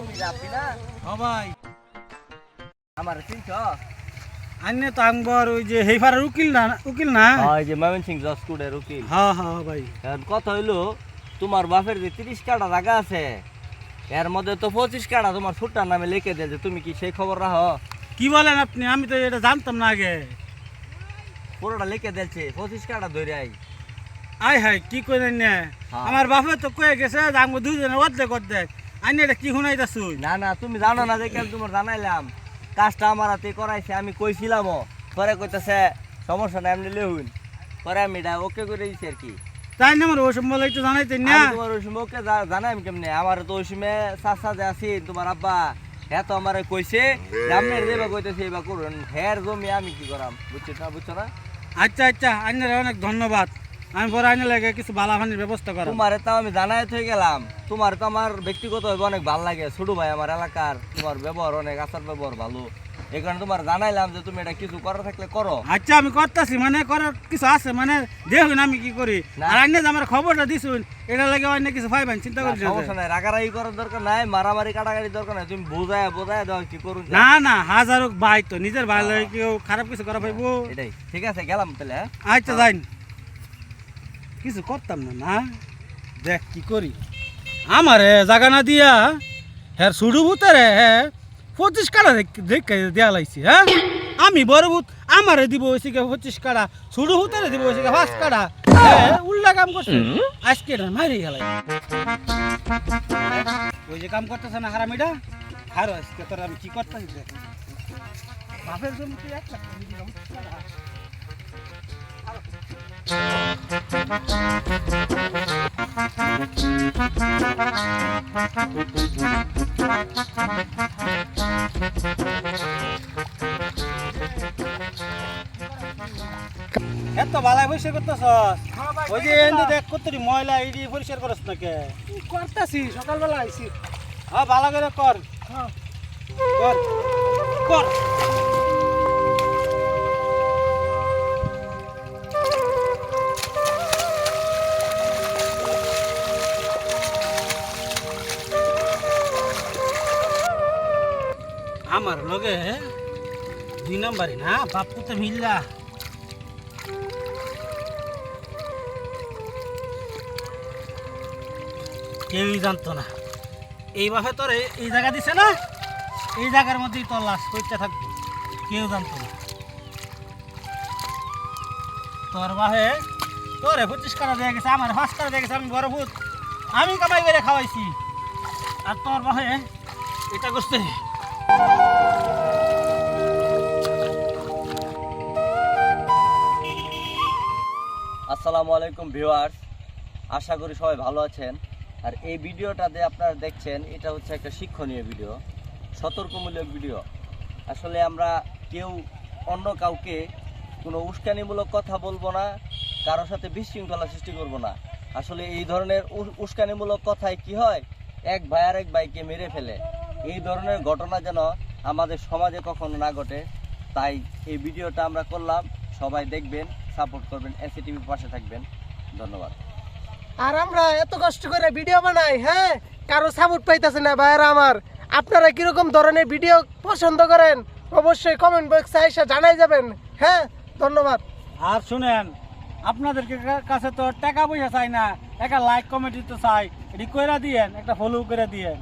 তুমি আপনি না? ভাই। আমার চিনছ তো ওই যে হেফারের উকিল না উকিল না? হয় যে ময়মন সিং জসকুডের উকিল। হ্যাঁ হ্যাঁ ভাই। কথা হইল তোমার বাপের যে তিরিশ কাটা জায়গা আছে এর মধ্যে তো পঁচিশ কাটা তোমার ছুটটার নামে লিখে দেয় যে তুমি কি সেই খবর রাখো কি বলেন আপনি? আমি তো এটা জানতাম না আগে। পুরোটা লিখে দিয়েছে পঁচিশ কাটা ধরে আই আয় হাই কি করেন না? হ্যাঁ। আমার বাপে তো কয়ে গেছে যে আঙ্গ দুজনে অর্ধেক অর্ধেক। আইনে এটা কি শুনাইতাছুই না না তুমি জানো না দেখে আমি তোমার জানাইলাম। কাজটা আমার হাতে করাইছে আমি কইছিলামও। পরে কইতাছে সমস্যা নাই এমনি লেহুন পরে আমি এটা ওকে করে দিছি আর কি। তাই না আমার ওসব বলে একটু জানাইতেন না? তোমার ওই ওকে জানাই আমি কেমনে? আমার তো ওই সময় চাচা যে আছি তোমার আব্বা হ্যাঁ তো আমার কইছে যে আপনি যেবা কইতেছে এবার করুন। হ্যার জমি আমি কি করাম? বুঝছ না বুঝছ না? আচ্ছা আচ্ছা আইনের অনেক ধন্যবাদ। আমি পরে আইনে লাগে কিছু বালাফানির ব্যবস্থা করাম। তোমার তো আমি জানাই থেকে গেলাম। তোমার তো আমার ব্যক্তিগত অনেক ভালো লাগে। ছোট ভাই আমার এলাকার তোমার ব্যবহার অনেক আচার ব্যবহার ভালো। এই কারণে তোমার জানাইলাম যে তুমি এটা কিছু করার থাকলে করো। আচ্ছা আমি করতেছি মানে করার কিছু আছে মানে দেখুন আমি কি করি। আর আইনে আমার খবরটা দিছুন এটা লাগে অন্য কিছু পাইবেন চিন্তা করি না, সমস্যা নাই রাগারাগি করার দরকার নাই মারামারি কাটাকাটি দরকার নাই। তুমি বোঝায় বোঝায় দাও কি করুন না না হাজার হোক ভাই তো নিজের ভাই লাগে কেউ খারাপ কিছু করা পাইবো? এটাই ঠিক আছে গেলাম তাহলে হ্যাঁ? আচ্ছা যাইন। কিছু করতাম না না? দেখ কি করি? আমারে জাগা না দিয়া হ্যাঁ সুডু ভূতারে হ্যাঁ পঁচিশ কাটা দেখে দেয়া লাগছি হ্যাঁ? আমি বড় ভূত আমারে দিব ওই সিকে পঁচিশ কাটা সুডু ভূতারে দিব সিকে পাঁচ কাটা উল্টা কাম করছে। আজকে এটা মারি গেলাই ওই যে কাম করতেছে না হারামিটা? হারো আজকে তোর আমি কি করতেছি বাপের জন্য তুই এক লাখ দিলাম। এত বালাই পরিষ্কার করতেছ ওই যে এনে দেখ কতটি ময়লা ইডি পরিষ্কার করছ না কে? করতেছি? সকালবেলা আইছি। হ্যাঁ ভালো করে কর। কর। কর। আমার লগে দুই নম্বরই না? বাপু তো মিল্লা। কেউই জানতো না। এইভাবে তোর এই- জায়গা দিছে না? এই জায়গার মধ্যেই তোর লাশ করতে থাকব। কেউ জানতো না। তোর বাহে তোরে পঁচিশ কাটা দিয়ে গেছে, আমার পাঁচ কাটা দিয়ে গেছে, আমি বড় ভূত। আমি কামাই করে খাওয়াইছি। আর তোর বাহে এটা করছে আসসালামু আলাইকুম ভিউয়ার্স। আশা করি সবাই ভালো আছেন। আর এই ভিডিওটাতে আপনারা দেখছেন, এটা হচ্ছে একটা শিক্ষণীয় ভিডিও, সতর্কমূলক ভিডিও। আসলে আমরা কেউ অন্য কাউকে কোনো উস্কানিমূলক কথা বলব না কারোর সাথে বিশৃঙ্খলা সৃষ্টি করব না। আসলে এই ধরনের উস- উস্কানিমূলক কথায় কি হয়? এক ভাই আর এক ভাইকে মেরে ফেলে। এই ধরনের ঘটনা যেন আমাদের সমাজে কখনো না ঘটে তাই এই ভিডিওটা আমরা করলাম। সবাই দেখবেন সাপোর্ট করবেন এসি টিভির পাশে থাকবেন। ধন্যবাদ। আর আমরা এত কষ্ট করে ভিডিও বানাই হ্যাঁ? কারও সাপোর্ট পাইতেছে না ভাইরা আমার। আপনারা কীরকম ধরনের ভিডিও পছন্দ করেন অবশ্যই কমেন্ট বক্সে এসে জানাই যাবেন হ্যাঁ? ধন্যবাদ। আর শুনেন আপনাদের কাছে তো টাকা পয়সা চাই না একটা লাইক কমেন্ট তো চাই এটি কইরা দিয়েন একটা ফলো করে দিয়েন।